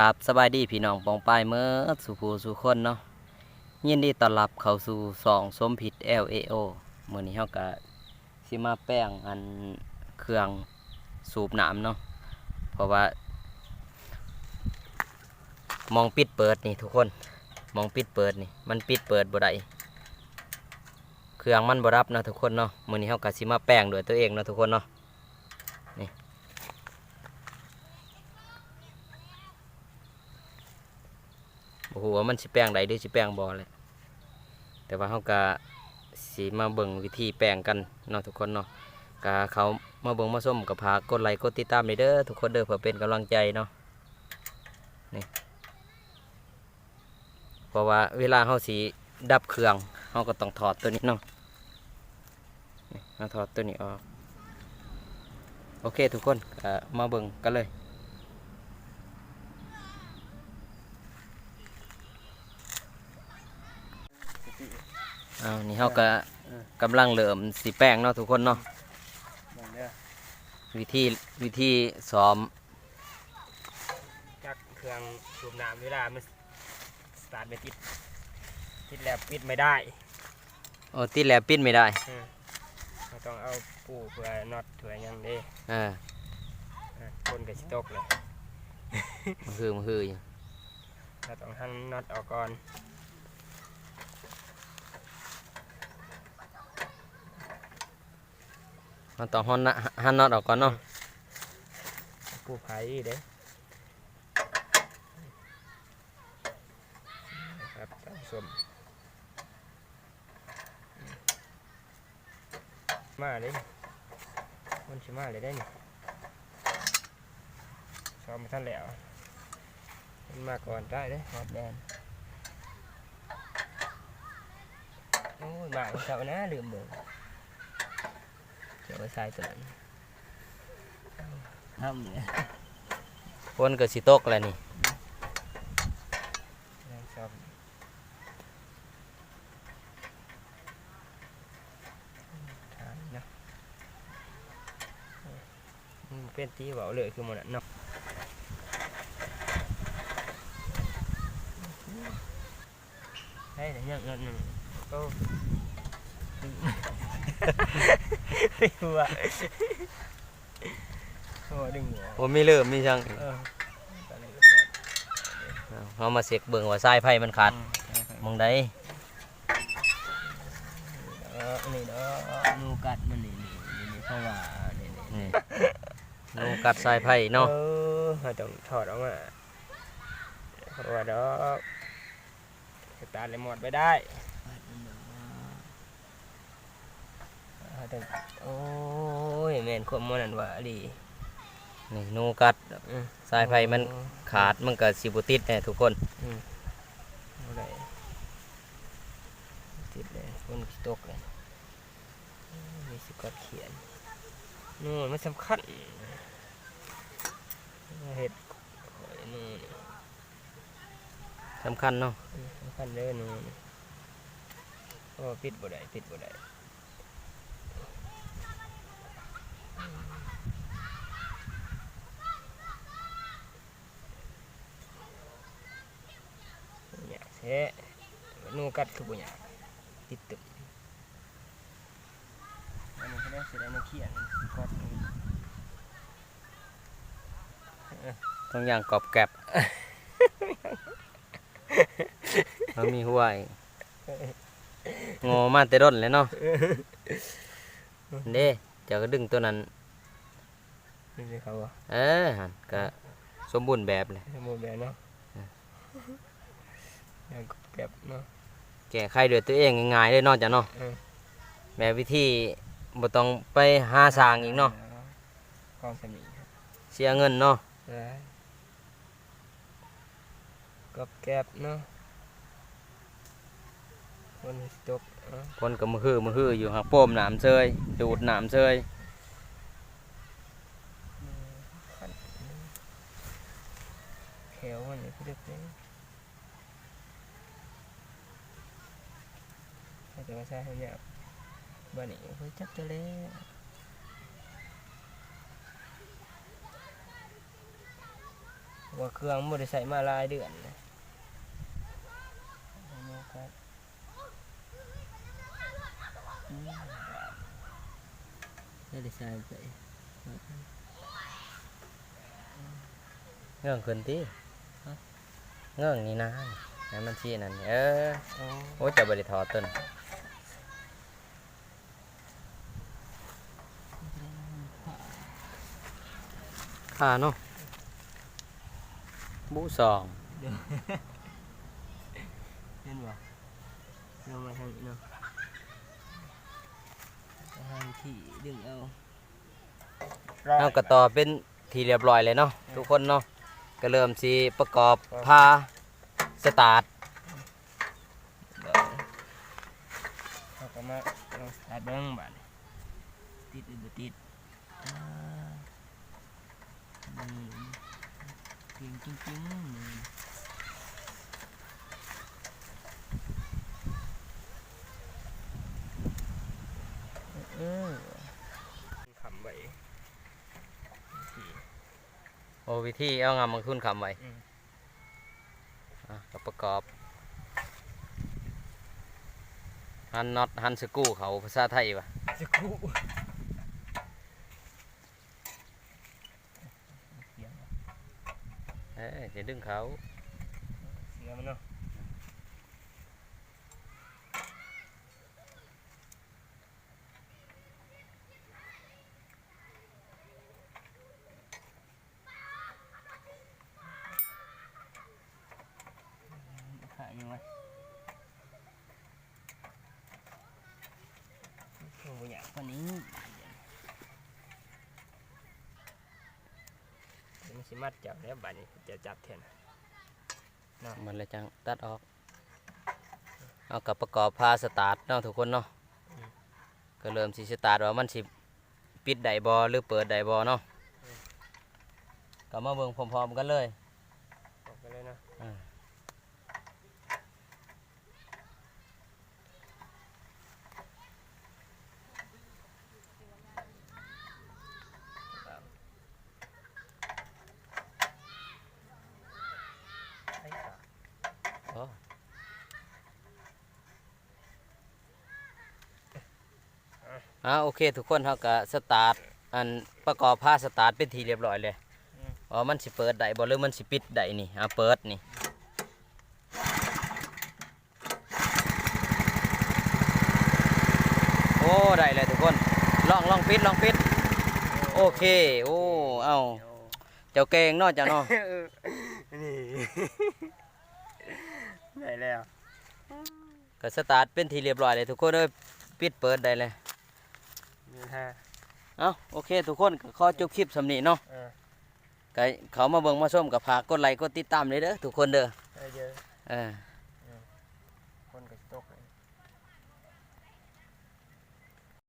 กับสบายดีพี่น้องปองปายเมื่อสุภูสุคนเนาะยินดีต้อนรับเข้าสู่สองสมผิด LAO มื้อนี้เฮาก็สิมาแป้งอันเครื่องสูบน้ำเนาะเพราะว่า มองปิดเปิดนี่ทุกคน มองปิดเปิดนี่มันปิดเปิดบ่ได้เครื่องมันบ่รับเนาะทุกคนเนาะเมื้อนี้เฮาก็สิมาแป้งด้วยตัวเองเนาะทุกคนเนาะ บ่ฮู้ว่ามันสิแป้งใดหรือสิแป้งบ่เลยแต่ว่าเฮาก็สิมาเบิ่งวิธีแป้งกันเนาะทุกคนเนาะก็เขามาเบิ่งมาส้มกับพากกดไลค์กดติดตามเลยเด้อทุกคนเด้อเพื่อเป็นกำลังใจเนาะนี่เพราะว่าเวลาเฮาสิดับเครื่องเฮาก็ต้องถอดตัวนี้เนาะนี่มาถอดตัวนี้ออกโอเคทุกคนมาเบิ่งกันเลย อานี่เขาก็กำลังเริ่มสีแป้งเนาะทุกคนเนาะมองเด้อวิธีวิธีซ้อมจักเครื่องสูบน้ำเวลามันสตาร์ทไม่ติดติดแล้วปิดไม่ได้โอ้ติดแล้วปิดไม่ได้อืมเราต้องเอาปูเพื่อน็อตเพื่อหยังเด้เอออะคนกับสิตกเลย มันคือมันคืออยู่เราต้องหั่นน็อตออกก่อน มันต้องหันนะหันน็อตออกก่อนเนาะปูไผ่เด้นะครับท่านผู้ชมมาเลยมันชิมาเลยได้นี่ซ้อมมาท่านแล้วมันมาก่อนได้เด้ฮอดแดนโอ้ยมาเจ้านะลืมเบิ่งเจ้าไว้ใส่ตัวนั้นทำเนี่ยคนก็สิตกแล้วนี่ชอบทานนะอืมเป็นตีเบาเลยคือหมันอะเนาะเฮ้ยเดี๋ยวยังยังยังโอ้ ไม่รู้อะโอ้ดึงหัวผมมีเริ่มมีช่างเออตอนนี้ก็แบบเขามาเสกเบิ่งว่าสายไฟมันขาดอืมใช่ครับมองได้เออนี่เด้อนูกัดมันนี่นี่นี่นี่เพราะว่านี่นี่นี่นูกัดสายไฟเนาะเออเราต้องถอดออกมาเพราะว่าเด้อสตาร์ทเลยหมดไปได้ เราต้องโอ้ยแม่นความมันนั่นว่าดีนี่นูกัดอืม สายไฟมันขาดมันก็สิบ่ติดแน่ทุกคนบ่ได้ติดเลยคนสิตกเลยมีสกอตเขียนนู่นมันสำคัญเห็ดข่อยนู่น สำคัญเนาะสำคัญเด้อหนูโอ้ปิดบ่ได้ปิดบ่ได้อยากแท้หนู กัดคือบ่ยากติดตึกอันนี้เขาเรียกเสียดายในเขียนกอนต้องอย่างกรอบแกรบมันมีหัวอีกงอมาแต่ด้นเลยเนาะเด้เจ้าก็ดึงตัวนั้นเขาอะเออก็สมบูรณ์แบบเลยสมบูรณ์แบบเนาะอยังเก็บเนาะ แก้ไขด้วยตัวเองง่ายๆเลยเนาะจ้ะเนาะเออแบบวิธีบ่ต้องไปหาสร้างอีกเนาะกองสมีครับเสียเงินเนาะได้กับแก็บเนาะคนสตกเนาะคนก็มือฮือมือฮืออยู่หักโปมน้ำเซยดูดน้ำเซยขันแขวมันนี่คือเด็กเลยให้ แต่ว่าใช่ให้เนี่ยบ้านนี้เพิ่งจับตัวเล็กว่าเครื่องบ่ได้ใส่มาหลายเดือนเลยเอามาครับอืมได้ได้ใส่ไปเงื่องขึ้นติเงื่องนี่นะให้มันชี้นั่นเออโอ้โอ้จะบ่ได้ถอดต้น ขาเนาะบูสองเห็นบ่ลงมาทางนี้เนาะทางที่ดึงเอาเอากระต่อเป็นทีเรียบร้อยเลยเนาะทุกคนเนาะก็เริ่มสิประกอบพาสตาร์ท เขาก็มาลองสตาร์ทเบิ้งบาดนี้ติดหรือบ่ติดอ่านี่เก่งจริงๆนี่เออขำไว้ที่ โอ้ วิธีเอางามมาขึ้นคำไว้อืมอะก็ประกอบหันน็อตหันสกรูเขาภาษาไทยปะจะคู่เสียงเอ้ยจะดึงเขาเสียงมันเนาะขายยังไงโอ้ยอยากกว่านี้ เดี๋ยวมันสิมัดจับแล้วบัดนี้จะจับแทนมันเลยจังตัดออก เอากับประกอบพาสตาร์ทเนาะทุกคนเนาะก็เริ่มสิสตาร์ทว่ามันสิปิดไดบอหรือเปิดไดบอเนาะก็มาเบิ่งพร้อมๆกันเลยออกไปเลยนะอ่าไอ่าโอเคทุกคนเขาก็สตาร์ทอันประกอบผ้าสตาร์ทเป็นทีเรียบร้อยเลยอ๋อมันสิเปิดได้บ่หรือมันสิปิดได้นี่อ่าเปิดนี่โอ้ได้เลยทุกคนลองลองปิดลองปิดโอเคโอ้เอ้าเจ้าเก่งเนาะเจ้าเนาะนี่ได้แล้วก็สตาร์ทเป็นทีเรียบร้อยเลยทุกคนเอ้ยปิดเปิดได้เลยนี่ ฮะเอ้าโอเคทุกคนก็ขอจบคลิปสำนี้เนาะเออก็เขามาเบิ่งมาส้มกับพากกดไลค์กดติดตามเลยเด้อทุกคนเด้อได้เยอะ เออ